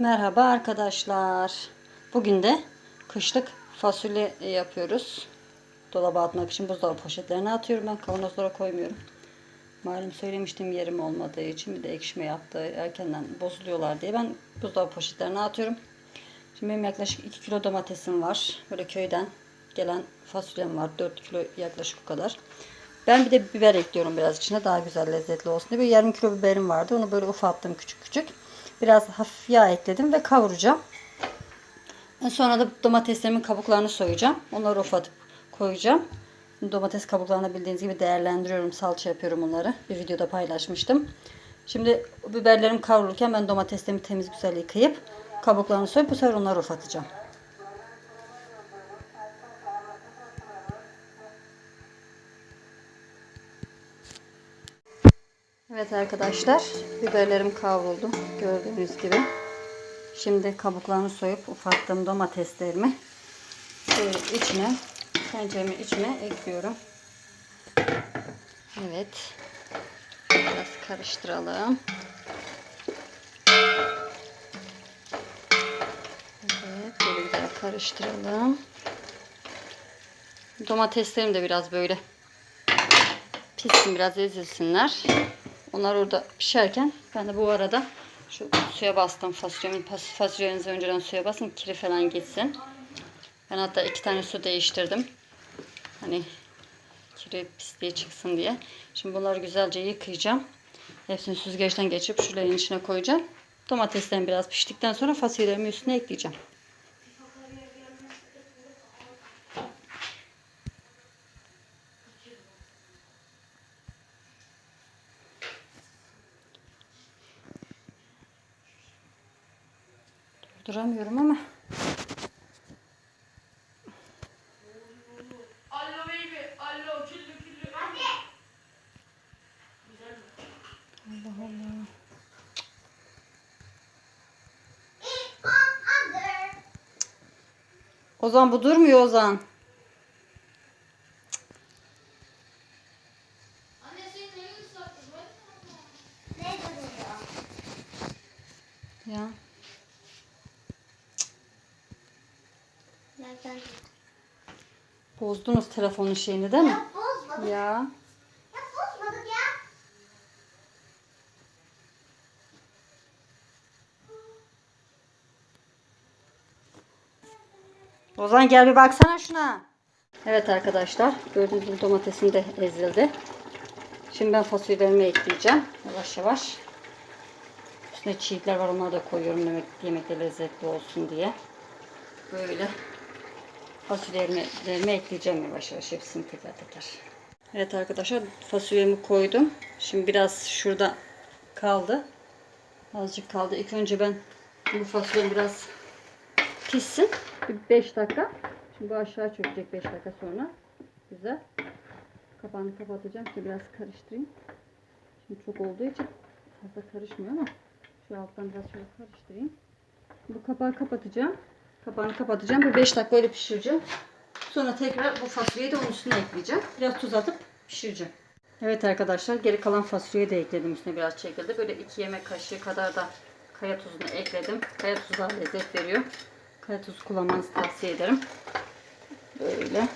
Merhaba arkadaşlar. Bugün de kışlık fasulye yapıyoruz. Dolaba atmak için buzdolabı poşetlerine atıyorum. Ben kavanozlara koymuyorum. Malum söylemiştim yerim olmadığı için bir de ekşime yaptığı erkenden bozuluyorlar diye ben buzdolabı poşetlerine atıyorum. Şimdi benim yaklaşık 2 kilo domatesim var. Böyle köyden gelen fasulyem var. 4 kilo yaklaşık o kadar. Ben bir de biber ekliyorum biraz içine daha güzel lezzetli olsun diye. Bir yarım kilo biberim vardı. Onu böyle ufattım küçük küçük. Biraz hafif yağ ekledim ve kavuracağım. Sonra da domateslerimin kabuklarını soyacağım. Onları ufatıp koyacağım. Domates kabuklarını bildiğiniz gibi değerlendiriyorum. Salça yapıyorum onları. Bir videoda paylaşmıştım. Şimdi biberlerim kavrulurken ben domateslerimi temiz güzel yıkayıp kabuklarını soyup bu sefer onları ufatacağım. Evet arkadaşlar biberlerim kavruldu gördüğünüz gibi. Şimdi kabuklarını soyup ufattığım domateslerimi içine tenceremin içine ekliyorum. Evet. Biraz karıştıralım. Evet böyle güzel karıştıralım. Domateslerim de biraz böyle pişsin biraz ezilsinler. Onlar orada pişerken ben de bu arada şu suya bastım fasulyemin fasulyenizi önceden suya basın kiri falan gitsin. Ben hatta iki tane su değiştirdim. Hani kiri pisliği çıksın diye. Şimdi bunları güzelce yıkayacağım. Hepsini süzgeçten geçirip şuların içine koyacağım. Domateslerim biraz piştikten sonra fasulyelerimi üstüne ekleyeceğim. Duramıyorum ama. Allo baby, allo küllü küllü. Allah Allah. Ozan bu durmuyor Ozan. Bozdunuz telefonun şeyini değil mi? Ya bozmadık. Ya. Ya bozmadık ya. Ozan gel bir baksana şuna. Evet arkadaşlar gördüğünüz gibi domatesim de ezildi. Şimdi ben fasulyelerimi ekleyeceğim. Yavaş yavaş. Üstüne çiğitler var onları da koyuyorum yemek, yemekte lezzetli olsun diye. Böyle fasulyelerimi ekleyeceğim yavaş yavaş hepsini teker teker. Evet arkadaşlar fasulyemi koydum. Şimdi biraz şurada kaldı. Azıcık kaldı. İlk önce ben bu fasulyemi biraz pişsin. Bir 5 dakika. Şimdi bu aşağı çökecek 5 dakika sonra. Güzel. Kapağını kapatacağım ki biraz karıştırayım. Şimdi çok olduğu için fazla karışmıyor ama şu alttan biraz şöyle karıştırayım. Bu kapağı kapatacağım. Kapağını kapatacağım. Bir 5 dakika öyle pişireceğim. Sonra tekrar bu fasulyeyi de onun üstüne ekleyeceğim. Biraz tuz atıp pişireceğim. Evet arkadaşlar geri kalan fasulyeyi de ekledim. Üstüne biraz çekildi. Böyle 2 yemek kaşığı kadar da kaya tuzunu ekledim. Kaya tuzu daha lezzet veriyor. Kaya tuzu kullanmanızı tavsiye ederim. Böyle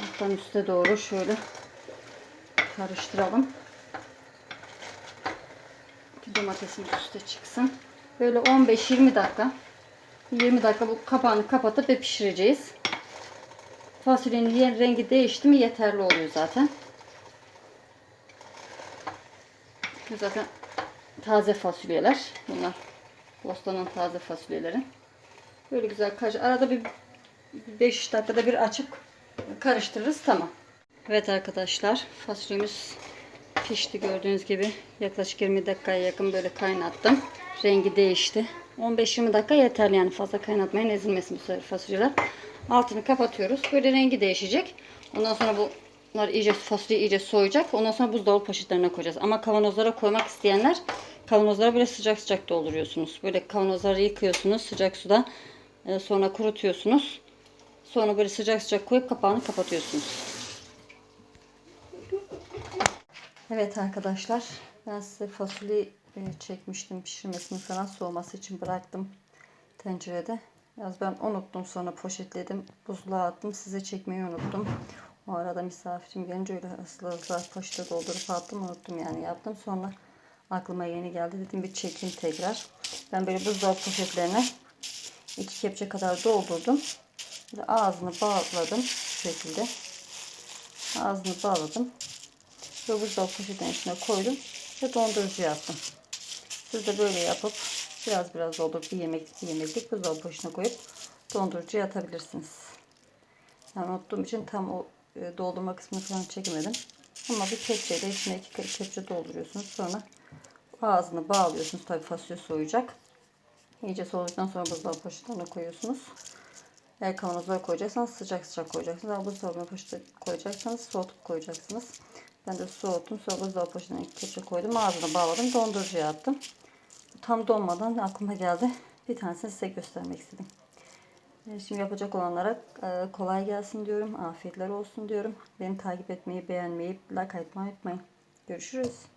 alttan üste doğru şöyle karıştıralım. Ki domatesimiz üste çıksın. Böyle 15-20 dakika 20 dakika bu kapağını kapatıp ve pişireceğiz. Fasulyenin yen- rengi değişti mi yeterli oluyor zaten. Zaten taze fasulyeler. Bunlar bostanın taze fasulyeleri. Böyle güzel karış. Arada bir 5 dakikada bir açıp karıştırırız. Tamam. Evet arkadaşlar fasulyemiz pişti gördüğünüz gibi. Yaklaşık 20 dakikaya yakın böyle kaynattım. Rengi değişti. 15-20 dakika yeterli yani fazla kaynatmayın ezilmesin bu sefer fasulyeler. Altını kapatıyoruz. Böyle rengi değişecek. Ondan sonra bunlar iyice fasulye iyice soğuyacak. Ondan sonra buzdolabı poşetlerine koyacağız. Ama kavanozlara koymak isteyenler kavanozlara böyle sıcak sıcak dolduruyorsunuz. Böyle kavanozları yıkıyorsunuz sıcak suda. Ee, Sonra kurutuyorsunuz. Sonra böyle sıcak sıcak koyup kapağını kapatıyorsunuz. Evet arkadaşlar ben size fasulye e, çekmiştim pişirmesini falan soğuması için bıraktım. tencerede. Biraz ben unuttum sonra poşetledim. Buzluğa attım. Size çekmeyi unuttum. O arada misafirim gelince öyle hızlı hızlı poşete doldurup attım. Unuttum yani yaptım. Sonra aklıma yeni geldi. Dedim bir çekeyim tekrar. Ben böyle buzdolabı poşetlerine iki kepçe kadar doldurdum. Böyle ağzını bağladım şu şekilde. Ağzını bağladım. Ve buzdolabı poşetinin içine koydum ve dondurucuya attım. Siz de böyle yapıp biraz biraz doldurup bir yemek bir yemeklik buzdolabı poşetine koyup dondurucuya atabilirsiniz. Yani unuttuğum için tam o e, doldurma kısmını falan çekemedim. Ama bir kepçeyle içine iki kepçe dolduruyorsunuz. Sonra ağzını bağlıyorsunuz. Tabi fasulye soğuyacak. İyice soğuduktan sonra buzdolabı poşetine koyuyorsunuz. Eğer kavanoza koyacaksanız sıcak sıcak koyacaksınız. Ama buzdolabına poşete koyacaksanız soğutup koyacaksınız. Ben de soğuttum. Sonra buzdolabı poşetine iki kepçe koydum. Ağzına bağladım. Dondurucuya attım. Tam donmadan aklıma geldi. Bir tanesini size göstermek istedim. Ee, Şimdi yapacak olanlara e, kolay gelsin diyorum. Afiyetler olsun diyorum. Beni takip etmeyi, beğenmeyi, like atmayı unutmayın. Görüşürüz.